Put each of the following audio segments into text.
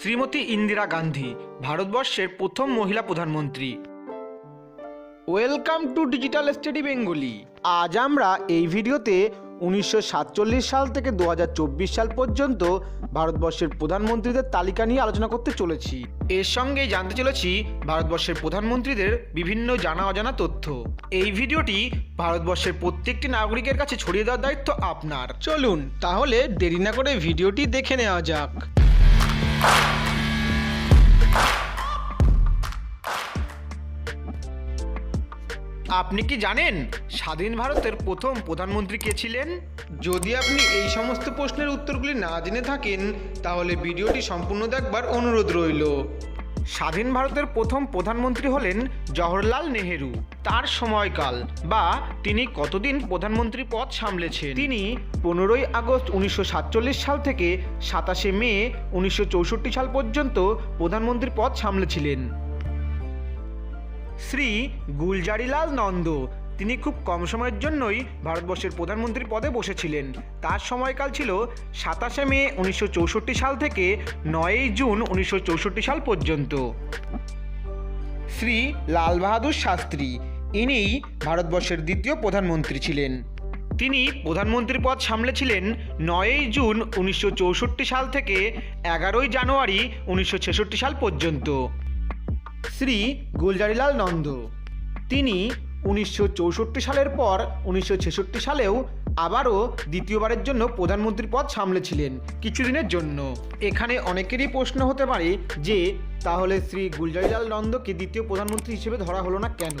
শ্রীমতী ইন্দিরা গান্ধী, ভারতবর্ষের প্রথম মহিলা প্রধানমন্ত্রী। Welcome to digital study Bengali আজ আমরা এই ভিডিওতে উনিশশো সাতচল্লিশ সাল থেকে দু হাজার চব্বিশ সাল পর্যন্ত ভারতবর্ষের প্রধানমন্ত্রীদের তালিকা নিয়ে আলোচনা করতে চলেছি। এর সঙ্গে জানতে চলেছি ভারতবর্ষের প্রধানমন্ত্রীদের বিভিন্ন জানা অজানা তথ্য। এই ভিডিওটি ভারতবর্ষের প্রত্যেকটি নাগরিকের কাছে ছড়িয়ে দেওয়ার দায়িত্ব আপনার। চলুন, তাহলে দেরি না করে ভিডিওটি দেখে নেওয়া যাক। আপনি কি জানেন স্বাধীন ভারতের প্রথম প্রধানমন্ত্রী কে ছিলেন? যদি আপনি এই সমস্ত প্রশ্নের উত্তরগুলি না জেনে থাকেন তাহলে ভিডিওটি সম্পূর্ণ দেখবার অনুরোধ রইল। স্বাধীন ভারতের প্রথম প্রধানমন্ত্রী হলেন জওহরলাল নেহেরু। তার সময়কাল বা তিনি কতদিন প্রধানমন্ত্রী পদ সামলেছেন? তিনি পনেরোই আগস্ট উনিশশো সাতচল্লিশ সাল থেকে সাতাশে মে উনিশশো চৌষট্টি সাল পর্যন্ত প্রধানমন্ত্রী পদ সামলেছিলেন। শ্রী গুলজারিলাল নন্দ। তিনি খুব কম সময়ের জন্যই ভারতবর্ষের প্রধানমন্ত্রী পদে বসেছিলেন। তার সময়কাল ছিল সাতাশে মে উনিশশো চৌষট্টি সাল থেকে নয়ই জুন উনিশশো চৌষট্টি সাল পর্যন্ত। শ্রী লাল বাহাদুর শাস্ত্রী, ইনিই ভারতবর্ষের দ্বিতীয় প্রধানমন্ত্রী ছিলেন। তিনি প্রধানমন্ত্রী পদ সামলেছিলেন নয়ই জুন উনিশশো চৌষট্টি সাল থেকে এগারোই জানুয়ারি উনিশশো ছেষট্টি সাল পর্যন্ত। শ্রী গুলজারিলাল নন্দ। তিনি উনিশশো চৌষট্টি সালের পর উনিশশো ছেষট্টি সালেও আবারও দ্বিতীয়বারের জন্য প্রধানমন্ত্রী পদ সামলেছিলেন কিছুদিনের জন্য। এখানে অনেকেরই প্রশ্ন হতে পারে যে, তাহলে শ্রী গুলজারিলাল নন্দকে দ্বিতীয় প্রধানমন্ত্রী হিসেবে ধরা হলো না কেন?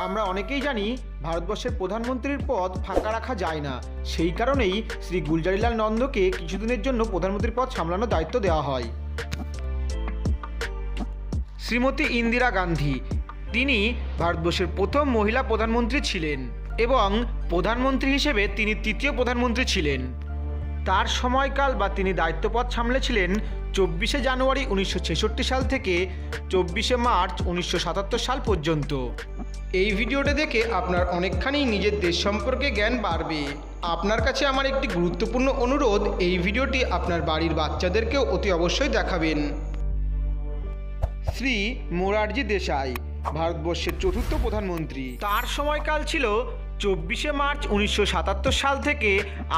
আমরা অনেকেই জানি ভারতবর্ষের প্রধানমন্ত্রীর পদ ফাঁকা রাখা যায় না। সেই কারণেই শ্রী গুলজারিলাল নন্দকে কিছুদিনের জন্য প্রধানমন্ত্রীর পদ সামলানোর দায়িত্ব দেওয়া হয়। শ্রীমতী ইন্দিরা গান্ধী। তিনি ভারতবর্ষের প্রথম মহিলা প্রধানমন্ত্রী ছিলেন এবং প্রধানমন্ত্রী হিসেবে তিনি তৃতীয় প্রধানমন্ত্রী ছিলেন। তার সময়কাল বা তিনি দায়িত্বপদ সামলেছিলেন চব্বিশে জানুয়ারি উনিশশো ছেষট্টি সাল থেকে চব্বিশে মার্চ উনিশশো সাতাত্তর সাল পর্যন্ত। এই ভিডিওটা দেখে আপনার অনেকখানি নিজের দেশ সম্পর্কে জ্ঞান বাড়বে। আপনার কাছে আমার একটি গুরুত্বপূর্ণ অনুরোধ, এই ভিডিওটি আপনার বাড়ির বাচ্চাদেরকেও অতি অবশ্যই দেখাবেন। শ্রী মোরারজি দেশাই, ভারতবর্ষের চতুর্থ প্রধানমন্ত্রী। তার সময়কাল ছিল চব্বিশে মার্চ উনিশশো সাতাত্তর সাল থেকে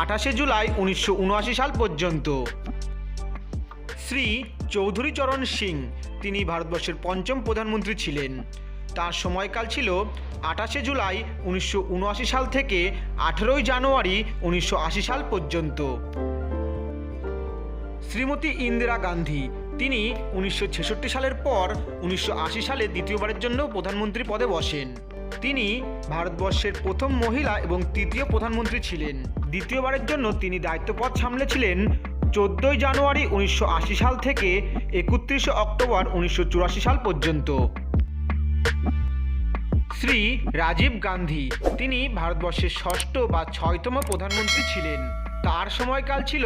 আঠাশে জুলাই উনিশশো উনআশি সাল পর্যন্ত। শ্রী চৌধুরী চরণ সিং, তিনি ভারতবর্ষের পঞ্চম প্রধানমন্ত্রী ছিলেন। তার সময়কাল ছিল আঠাশে জুলাই উনিশশো উনআশি সাল থেকে আঠেরোই জানুয়ারি উনিশশো আশি সাল পর্যন্ত। শ্রীমতী ইন্দিরা গান্ধী তিনি উনিশশো ছেষট্টি সালের পর উনিশশো আশি সালে দ্বিতীয়বারের জন্য প্রধানমন্ত্রী পদে বসেন। তিনি ভারতবর্ষের প্রথম মহিলা এবং তৃতীয় প্রধানমন্ত্রী ছিলেন। দ্বিতীয়বারের জন্য তিনি দায়িত্বপদ সামলেছিলেন চোদ্দোই জানুয়ারি উনিশশো আশি সাল থেকে একত্রিশে অক্টোবর উনিশশো চুরাশি সাল পর্যন্ত। শ্রী রাজীব গান্ধী, তিনি ভারতবর্ষের ষষ্ঠ বা ছয়তম প্রধানমন্ত্রী ছিলেন। তার সময়কাল ছিল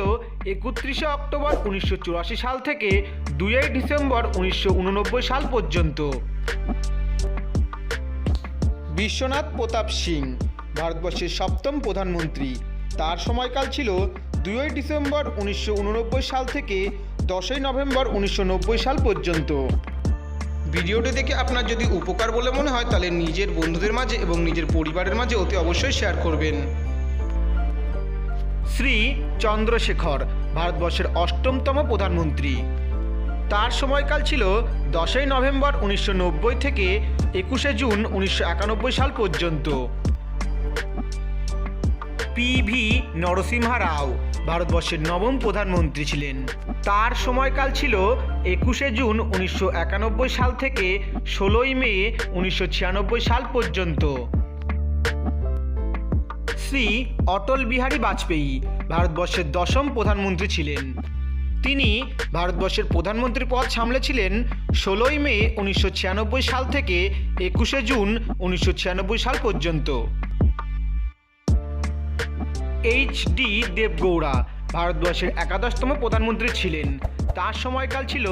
একত্রিশে অক্টোবর উনিশশো চুরাশি সাল থেকে দুইই ডিসেম্বর উনিশশো উননব্বই সাল পর্যন্ত। বিশ্বনাথ প্রতাপ সিং, ভারতবর্ষের সপ্তম প্রধানমন্ত্রী। তার সময়কাল ছিল দুই ডিসেম্বর উনিশশো উননব্বই সাল থেকে দশই নভেম্বর উনিশশো নব্বই সাল পর্যন্ত। ভিডিওটি দেখে আপনার যদি উপকার বলে মনে হয়, তাহলে নিজের বন্ধুদের মাঝে এবং নিজের পরিবারের মাঝে অতি অবশ্যই শেয়ার করবেন। শ্রী চন্দ্রশেখর, ভারতবর্ষের অষ্টমতম প্রধানমন্ত্রী। তার সময়কাল ছিল দশই নভেম্বর উনিশশো নব্বই থেকে একুশে জুন উনিশশো একানব্বই সাল পর্যন্ত। পি ভি নরসিমহা রাও ভারতবর্ষের নবম প্রধানমন্ত্রী ছিলেন। তার সময়কাল ছিল একুশে জুন উনিশশো একানব্বই সাল থেকে ষোলোই মে উনিশশো ছিয়ানব্বই সাল পর্যন্ত। শ্রী অটল বিহারী বাজপেয়ী ভারতবর্ষের দশম প্রধানমন্ত্রী ছিলেন। তিনি ভারতবর্ষের প্রধানমন্ত্রী পদ সামলেছিলেন ষোলোই মে উনিশশো ছিয়ানব্বই সাল থেকে একুশে জুন উনিশশো ছিয়ানব্বই সাল পর্যন্ত। এইচ ডি দেবগৌড়া ভারতবর্ষের একাদশতম প্রধানমন্ত্রী ছিলেন। তার সময়কাল ছিল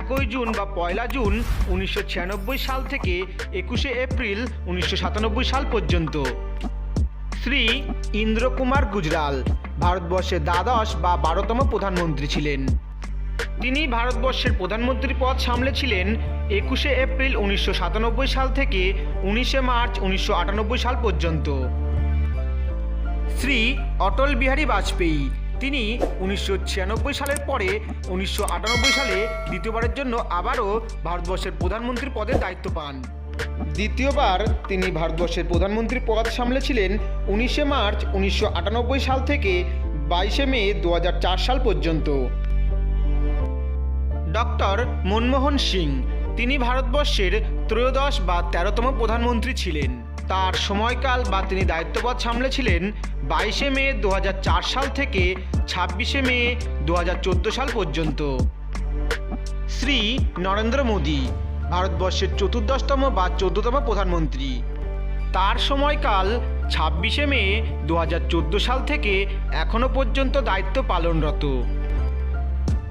একই জুন বা পয়লা জুন উনিশশো ছিয়ানব্বই সাল থেকে একুশে এপ্রিল উনিশশো সাতানব্বই সাল পর্যন্ত। শ্রী ইন্দ্রকুমার গুজরাল ভারতবর্ষের দ্বাদশ বা বারোতম প্রধানমন্ত্রী ছিলেন। তিনি ভারতবর্ষের প্রধানমন্ত্রী পদ সামলেছিলেন একুশে এপ্রিল উনিশশো সাতানব্বই সাল থেকে উনিশে মার্চ উনিশশো আটানব্বই সাল পর্যন্ত। শ্রী অটল বিহারী বাজপেয়ী, তিনি উনিশশো ছিয়ানব্বই সালের পরে উনিশশো আটানব্বই সালে দ্বিতীয়বারের জন্য আবারও ভারতবর্ষের প্রধানমন্ত্রী পদের দায়িত্ব পান। দ্বিতীয়বার তিনি ভারতবর্ষের প্রধানমন্ত্রী পদ সামলেছিলেন উনিশে মার্চ উনিশশো আটানব্বই সাল থেকে বাইশে মে দু হাজার চার সাল পর্যন্ত। ডক্টর মনমোহন সিং, তিনি ভারতবর্ষের ত্রয়োদশ বা তেরোতম প্রধানমন্ত্রী ছিলেন। তার সময়কাল বা তিনি দায়িত্বপদ সামলেছিলেন বাইশে মে দু হাজার চার সাল থেকে ছাব্বিশে মে দু হাজার চোদ্দ সাল পর্যন্ত। শ্রী নরেন্দ্র মোদী ভারতবর্ষের চতুর্দশতম বা চোদ্দতম প্রধানমন্ত্রী। তার সময়কাল ছাব্বিশে মে দু হাজার চোদ্দ সাল থেকে এখনও পর্যন্ত দায়িত্ব পালনরত।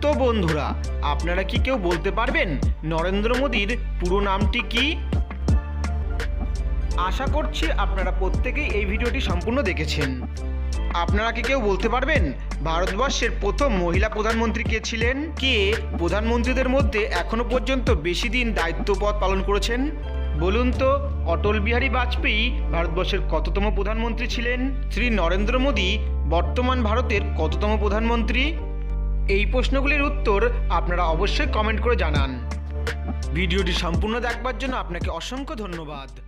তো বন্ধুরা, আপনারা কি কেউ বলতে পারবেন নরেন্দ্র মোদীর পুরো নামটি কি? আশা করছি আপনারা প্রত্যেকেই এই ভিডিওটি সম্পূর্ণ দেখেছেন। আপনারা কি কেউ বলতে পারবেন? ভারতবর্ষের প্রথম মহিলা প্রধানমন্ত্রী কে ছিলেন? কে প্রধানমন্ত্রীদের মধ্যে এখনও পর্যন্ত বেশি দিন দায়িত্ব পদ পালন করেছেন? বলুন তো, অটল বিহারী বাজপেয়ী ভারতবর্ষের কততম প্রধানমন্ত্রী ছিলেন? শ্রী নরেন্দ্র মোদী বর্তমান ভারতের কততম প্রধানমন্ত্রী? এই প্রশ্নগুলির উত্তর আপনারা অবশ্যই কমেন্ট করে জানান। ভিডিওটি সম্পূর্ণ দেখবার জন্য আপনাকে অসংখ্য ধন্যবাদ।